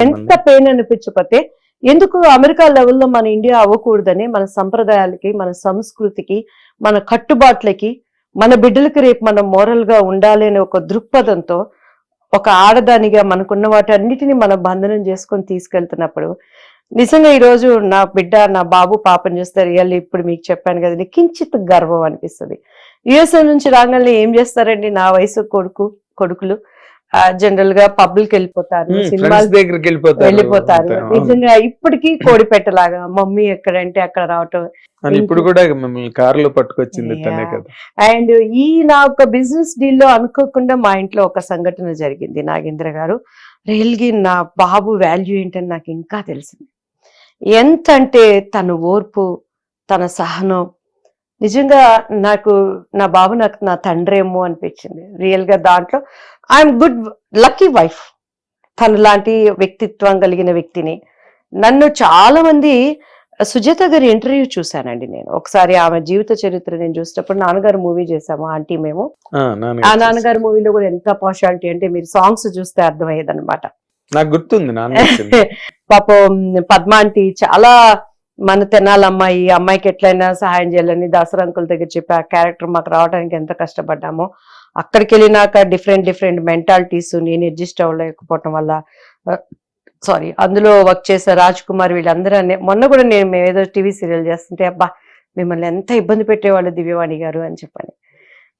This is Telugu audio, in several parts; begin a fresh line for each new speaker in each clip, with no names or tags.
ఎంత పెయిన్ అనిపించకపోతే ఎందుకు అమెరికా లెవెల్లో మన ఇండియా అవ్వకూడదని మన సంప్రదాయాలకి మన సంస్కృతికి మన కట్టుబాట్లకి మన బిడ్డలకి రేపు మనం మోరల్గా ఉండాలి అనే ఒక దృక్పథంతో ఒక ఆడదానిగా మనకున్న వాటి అన్నిటిని మనం బంధనం చేసుకొని తీసుకెళ్తున్నప్పుడు నిజంగా ఈ రోజు నా బిడ్డ నా బాబు పాపని చూస్తే రియల్ ఇప్పుడు మీకు చెప్పాను కదా కించిత్ గర్వం అనిపిస్తుంది. యుఎస్ఏ నుంచి రాగానే ఏం చేస్తారండి నా వయసు కొడుకు కొడుకులు? జనరల్గా పబ్లిక్ వెళ్ళిపోతారు సినిమాలు
ఫ్రెండ్స్ దగ్గరికి వెళ్ళిపోతారు.
వెళ్ళిపోతారు. నిజంగా ఇప్పటికీ కోడి పెట్టలాగా మమ్మీ ఎక్కడంటే అక్కడ రావటం
ఇప్పుడు కూడా మిమ్మల్ని కారులో పట్టుకొచ్చింది తనే
Yeah.
కదా.
అండ్ ఈ నా ఒక బిజినెస్ డీల్లో అనుకోకుండా మా ఇంట్లో ఒక సంఘటన జరిగింది నాగేంద్ర గారు. రియల్గా నా బాబు వాల్యూ ఏంటని నాకు ఇంకా తెలిసింది. ఎంత అంటే తన ఓర్పు తన సహనం. నిజంగా నాకు నా బాబు నాకు నా తండ్రేమో అనిపించింది. రియల్గా దాంట్లో ఐఎమ్ గుడ్ లక్కీ వైఫ్ తను లాంటి వ్యక్తిత్వం కలిగిన వ్యక్తిని. నన్ను చాలా మంది సుజాత గారి ఇంటర్వ్యూ చూశానండి నేను. ఒకసారి ఆమె జీవిత చరిత్ర నేను చూసినప్పుడు నాన్నగారు మూవీ చేశాము ఆంటీ మేము.
ఆ, నాన్నగారు
మూవీలో కూడా ఎంత పార్షాలిటీ అంటే మీరు సాంగ్స్ చూస్తే అర్థమయ్యేది అనమాట
నాకు గుర్తుంది.
పాపం పద్మ ఆంటీ చాలా మన తెనాలి అమ్మాయి అమ్మాయికి ఎట్లయినా సహాయం చేయాలని దసరా అంకుల్ దగ్గర చెప్పి ఆ క్యారెక్టర్ మాకు రావడానికి ఎంత కష్టపడ్డామో. అక్కడికి వెళ్ళినాక డిఫరెంట్ డిఫరెంట్ మెంటాలిటీస్ నేను అడ్జస్ట్ అవ్వలేకపోవటం వల్ల సారీ అందులో వర్క్ చేసే రాజ్ కుమార్ వీళ్ళందరూ అనే- మొన్న కూడా నేను మేము ఏదో టీవీ సీరియల్ చేస్తుంటే అబ్బా మిమ్మల్ని ఎంత ఇబ్బంది పెట్టేవాళ్ళు దివ్యవాణి గారు అని చెప్పని.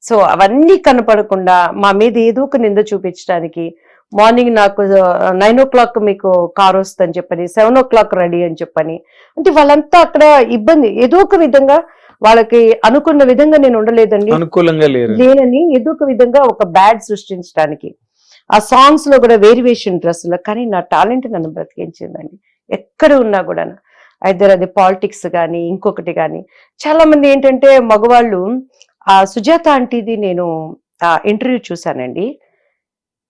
సో అవన్నీ కనపడకుండా మా మీద ఏదో ఒక నింద చూపించడానికి మార్నింగ్ నాకు నైన్ ఓ క్లాక్ మీకు కార్ వస్తుందని చెప్పని సెవెన్ ఓ క్లాక్ రెడీ అని చెప్పని అంటే వాళ్ళంతా అక్కడ ఇబ్బంది ఏదో ఒక విధంగా వాళ్ళకి అనుకున్న విధంగా నేను ఉండలేదండి.
అనుకూలంగా
లేనని ఏదో ఒక విధంగా ఒక బ్యాడ్ సృష్టించడానికి. ఆ సాంగ్స్లో కూడా వేరియేషన్ డ్రెస్సులో కానీ నా టాలెంట్ నన్ను బ్రతికించిందండి. ఎక్కడ ఉన్నా కూడా ఐదర్ అది పాలిటిక్స్ కానీ ఇంకొకటి కానీ చాలా మంది ఏంటంటే మగవాళ్ళు ఆ సుజాత ఆంటీది నేను ఆ ఇంటర్వ్యూ చూశానండి.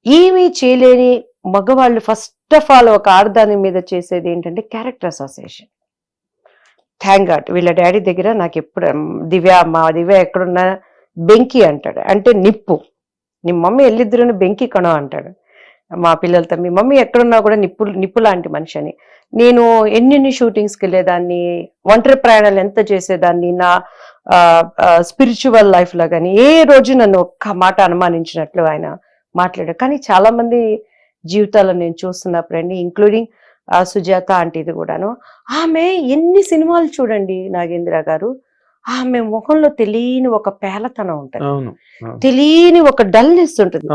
ఏమీ చేయలేని మగవాళ్ళు ఫస్ట్ ఆఫ్ ఆల్ ఒక ఆడదాని మీద చేసేది ఏంటంటే క్యారెక్టర్ అసోసియేషన్ థ్యాంక్ గాడ్ వీళ్ళ డాడీ దగ్గర నాకు ఎప్పుడు దివ్య మా దివ్య ఎక్కడున్నా బెంకి అంటాడు. అంటే నిప్పు. నీ మమ్మీ వెళ్ళిద్దరు బెంకి కణం అంటాడు. మా పిల్లలతో మీ మమ్మీ ఎక్కడున్నా కూడా నిప్పు నిప్పు లాంటి మనిషి అని నేను ఎన్నెన్ని షూటింగ్స్కి వెళ్ళేదాన్ని ఒంటరి ప్రయాణాలు ఎంత చేసేదాన్ని నా స్పిరిచువల్ లైఫ్లో కానీ ఏ రోజు నన్ను ఒక్క మాట అనుమానించినట్లు ఆయన మాట్లాడాడు. కానీ చాలామంది జీవితాలను నేను చూస్తున్నప్పుడండి ఇంక్లూడింగ్ సుజాత ఆంటీది కూడాను. ఆమె ఎన్ని సినిమాలు చూడండి నాగేంద్ర గారు. ఆమె ముఖంలో తెలియని ఒక పేలతనం ఉంటుంది. తెలియని ఒక డల్నెస్ ఉంటుంది.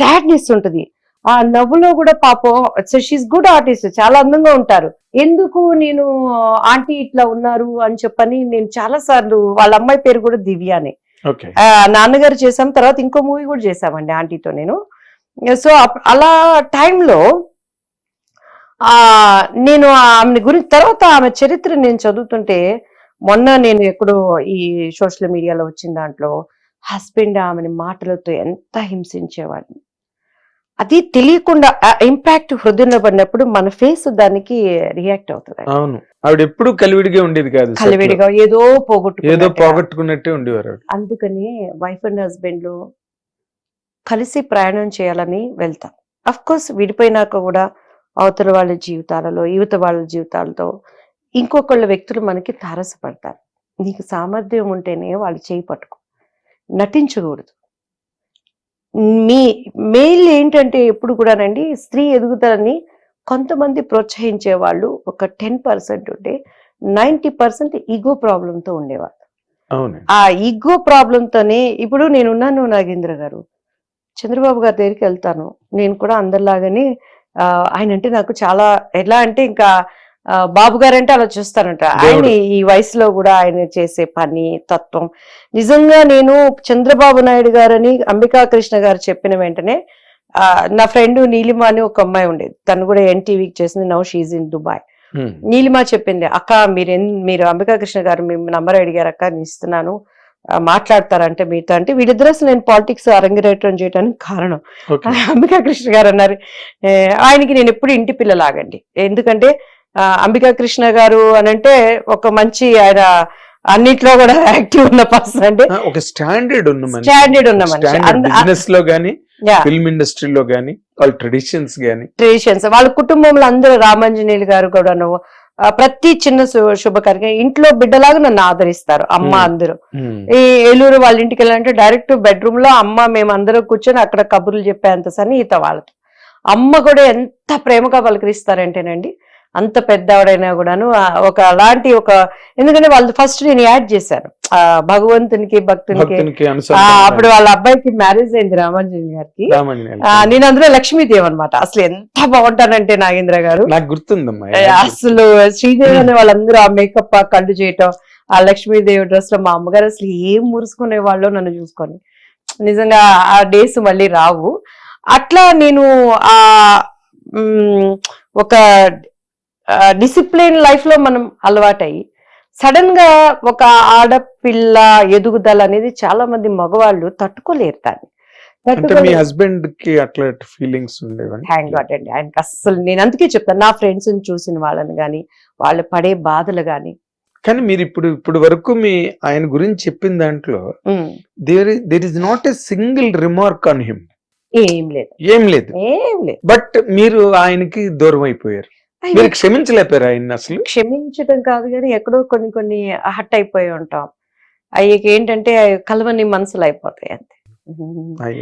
సాడ్నెస్ ఉంటుంది.
ఆ నవ్వులో కూడా పాపం షీస్ గుడ్ ఆర్టిస్ట్ చాలా అందంగా ఉంటారు. ఎందుకు నేను ఆంటీ ఇట్లా ఉన్నారు అని చెప్పని నేను చాలా సార్లు వాళ్ళ అమ్మాయి పేరు కూడా దివ్యానే. నాన్నగారు చేసాం తర్వాత ఇంకో మూవీ కూడా చేసామండి ఆంటీతో నేను. సో అలా టైంలో ఆ నేను ఆమె గురించి తర్వాత ఆమె చరిత్ర నేను చదువుతుంటే మొన్న నేను ఎక్కడో ఈ సోషల్ మీడియాలో వచ్చిన దాంట్లో హస్బెండ్ ఆమెని మాటలతో ఎంత హింసించేవాడిని. అది తెలియకుండా ఇంపాక్ట్ హృదయంలో పడినప్పుడు మన ఫేస్ దానికి రియాక్ట్ అవుతుంది.
అవును. ఆవిడ ఎప్పుడు కలివిడిగా ఉండేది కాదు.
కలివిడిగా ఏదో
ఏదో
పోగొట్టు
పోగొట్టుకున్నట్టే ఉండేవారు
అందుకని వైఫ్ అండ్ హస్బెండ్ కలిసి ప్రయాణం చేయాలని వెళ్తాం. అఫ్ కోర్స్ విడిపోయినాక కూడా అవతల వాళ్ళ జీవితాలలో యువత వాళ్ళ జీవితాలతో ఇంకొకళ్ళ వ్యక్తులు మనకి తారసపడతారు. నీకు సామర్థ్యం ఉంటేనే వాళ్ళు చేయి పట్టుకో. నటించకూడదు. మీ మెయిల్ ఏంటంటే ఎప్పుడు కూడానండి స్త్రీ ఎదుగుదలని కొంతమంది ప్రోత్సహించే వాళ్ళు ఒక టెన్ పర్సెంట్ ఉంటే నైంటీ పర్సెంట్ ఈగో ప్రాబ్లంతో ఉండేవాళ్ళు. ఆ ఈగో తోనే ఇప్పుడు నేను ఉన్నాను నాగేంద్ర గారు. చంద్రబాబు గారి దగ్గరికి వెళ్తాను. నేను కూడా అందరిలాగానే ఆయన అంటే నాకు చాలా ఎలా అంటే ఇంకా బాబు గారు అంటే అలా చూస్తానంట ఆయన. ఈ వయసులో కూడా ఆయన చేసే పని తత్వం. నిజంగా నేను చంద్రబాబు నాయుడు గారని అంబికా కృష్ణ గారు చెప్పిన వెంటనే నా ఫ్రెండ్ నీలిమ అని ఒక అమ్మాయి ఉండేది. తను కూడా ఎన్టీవీకి చేసింది now she's in Dubai. Neelima చెప్పింది అక్క మీరు మీరు అంబికా కృష్ణ గారు మీ నంబర్ అడిగారు అక్క నేను ఇస్తున్నాను. మాట్లాడతారంటే మీతో అంటే వీళ్ళిద్దరు అసలు నేను పాలిటిక్స్ అరంగరేటం చేయడానికి కారణం. అంబికా కృష్ణ గారు అన్నారు. "ఏ, ఆయనకి నేను ఎప్పుడు ఇంటి పిల్లలాగండి. ఎందుకంటే అంబికా కృష్ణ గారు అని అంటే ఒక మంచి ఆయన అన్నిట్లో కూడా యాక్టివ్ ఉన్న పర్సన్ అంటే
ఒక స్టాండర్డ్ ఉన్న
స్టాండర్డ్ ఉన్న
బిజినెస్లో గానీ ఫిల్మ్ ఇండస్ట్రీలో గానీ వాళ్ళ ట్రెడిషన్స్ గానీ.
ట్రెడిషన్స్ వాళ్ళ కుటుంబంలో అందరూ రామాంజనేయులు గారు కూడాను ఆ, ప్రతి చిన్న శుభకార్యం ఇంట్లో బిడ్డలాగా నన్ను ఆదరిస్తారు అమ్మ. అందరూ. ఈ ఏలూరు వాళ్ళ ఇంటికి వెళ్ళాలంటే డైరెక్ట్ బెడ్రూమ్లో అమ్మ మేము అందరం కూర్చొని అక్కడ కబుర్లు చెప్పేంత సన్నిహిత వాళ్ళతో అమ్మ కూడా ఎంత ప్రేమగా పలకరిస్తారంటేనండి అంత పెద్దవాడైనా కూడాను ఒక అలాంటి ఒక ఎందుకంటే వాళ్ళు ఫస్ట్ నేను యాడ్ చేశాను. ఆ భగవంతునికి భక్తునికి. అప్పుడు వాళ్ళ అబ్బాయికి మ్యారేజ్ అయింది రామాంజలి గారికి. నేను అందులో లక్ష్మీదేవి అనమాట అసలు ఎంత బాగుంటానంటే నాగేంద్ర గారు.
నాకు గుర్తుందమ్మా
అసలు శ్రీదేవి అనే వాళ్ళందరూ ఆ మేకప్ ఆ కళ్ళు చేయటం ఆ లక్ష్మీదేవి డ్రెస్లో మా అమ్మగారు అసలు ఏం మురుసుకునే వాళ్ళు నన్ను చూసుకొని. నిజంగా ఆ డేస్ మళ్ళీ రావు. అట్లా నేను ఆ ఒక డిసిప్లిన్ లైఫ్లో మనం అలవాటయ్యి సడన్గా ఒక ఆడపిల్ల ఎదుగుదల అనేది చాలా మంది మగవాళ్ళు తట్టుకోలేరు దాన్ని.
మీ. హస్బెండ్కి అట్లా ఫీలింగ్స్
థ్యాంక్ గాడ్ అండి. ఆయనకి అస్సలు నేను అందుకే చెప్తాను నా ఫ్రెండ్స్ చూసిన వాళ్ళని కానీ వాళ్ళు పడే బాధలు కానీ
కానీ మీరు ఇప్పుడు ఇప్పుడు వరకు మీ ఆయన గురించి చెప్పిన దాంట్లో there there is not a single remark on him
ఏం లేదు.
ఏం లేదు.
ఏం లేదు.
బట్ మీరు ఆయనకి దూరం అయిపోయారు. మీరు క్షమించలేపారు ఆయన అసలు?
క్షమించడం కాదు కానీ ఎక్కడో కొన్ని కొన్ని హట్ అయిపోయి ఉంటాం. అయ్యకి ఏంటంటే కలవని మనసులు అయిపోతాయి అంతే.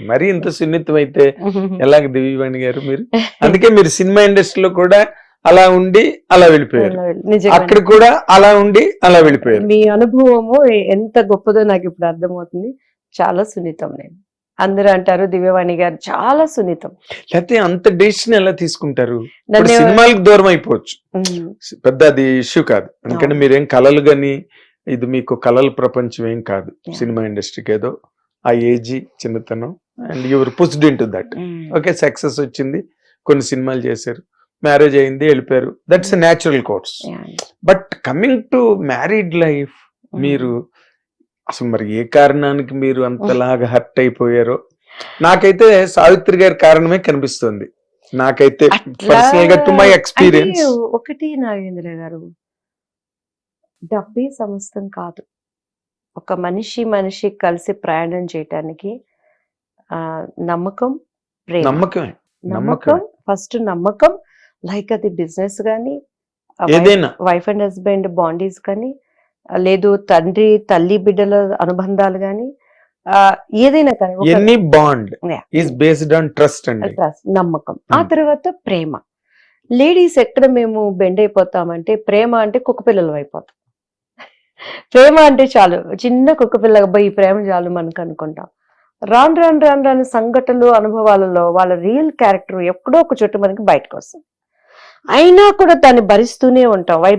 మరీ ఇంత సున్నితం అయితే ఎలాగ దివ్యవాణి గారు మీరు? అందుకే మీరు సినిమా ఇండస్ట్రీలో కూడా అలా ఉండి అలా వెళ్ళిపోయారు. అక్కడ కూడా అలా ఉండి అలా వెళ్ళిపోయారు.
మీ అనుభవము ఎంత గొప్పదో నాకు ఇప్పుడు అర్థమవుతుంది. చాలా సున్నితం నేను. అందరూ అంటారు దివ్యవాణి గారు చాలా సున్నితం.
లేకపోతే అంత డెసిషన్ ఎలా తీసుకుంటారు? సినిమాలకు దూరం అయిపోవచ్చు. పెద్ద అది ఇష్యూ కాదు. ఎందుకంటే. మీరేం కళలు గాని ఇది మీకు కళల ప్రపంచం ఏం కాదు. సినిమా ఇండస్ట్రీకి ఏదో ఆ ఏజ్ చిన్నతనం and you're pushed into that okay success వచ్చింది కొన్ని సినిమాలు చేశారు మ్యారేజ్ అయింది వెళ్ళిపోయారు. That's natural course. But coming to married life. మీరు అసలు మరి ఏ కారణానికి మీరు అంతలాగా హర్ట్ అయిపోయారో? నాకైతే సావిత్రి గారి కారణమే కనిపిస్తుంది. నాకైతే
అట్లా
పర్సనల్గా టు మై ఎక్స్పీరియన్స్
ఒకటి నాగేంద్ర గారు డబ్బే సమస్తం కాదు. ఒక మనిషి మనిషి కలిసి ప్రయాణం చేయటానికి నమ్మకం ప్రేమ.
నమ్మకమే
నమ్మకం ఫస్ట్ నమ్మకం లైక్ అది బిజినెస్ కానీ వైఫ్ అండ్ హస్బెండ్ బాండీస్ కానీ లేదు తండ్రి తల్లి బిడ్డల అనుబంధాలు కానీ ఏదైనా కానీ
any bond. Is based on trust అండి.
ట్రస్ట్ నమ్మకం. ఆ
Hmm.
తర్వాత ప్రేమ. లేడీస్ ఎక్కడ మేము బెండ్ అయిపోతామంటే ప్రేమ అంటే కుక్క పిల్లలు అయిపోతాం. ప్రేమ అంటే చాలు. చిన్న కుక్క పిల్ల అబ్బాయి ఈ ప్రేమ చాలు మనకు అనుకుంటాం. రాను రాను రాను రాను సంఘటనలు అనుభవాలలో వాళ్ళ రియల్ క్యారెక్టర్ ఎక్కడో ఒక చోట మనకి బయటకు వస్తుంది. అయినా కూడా దాన్ని భరిస్తూనే ఉంటాం. వై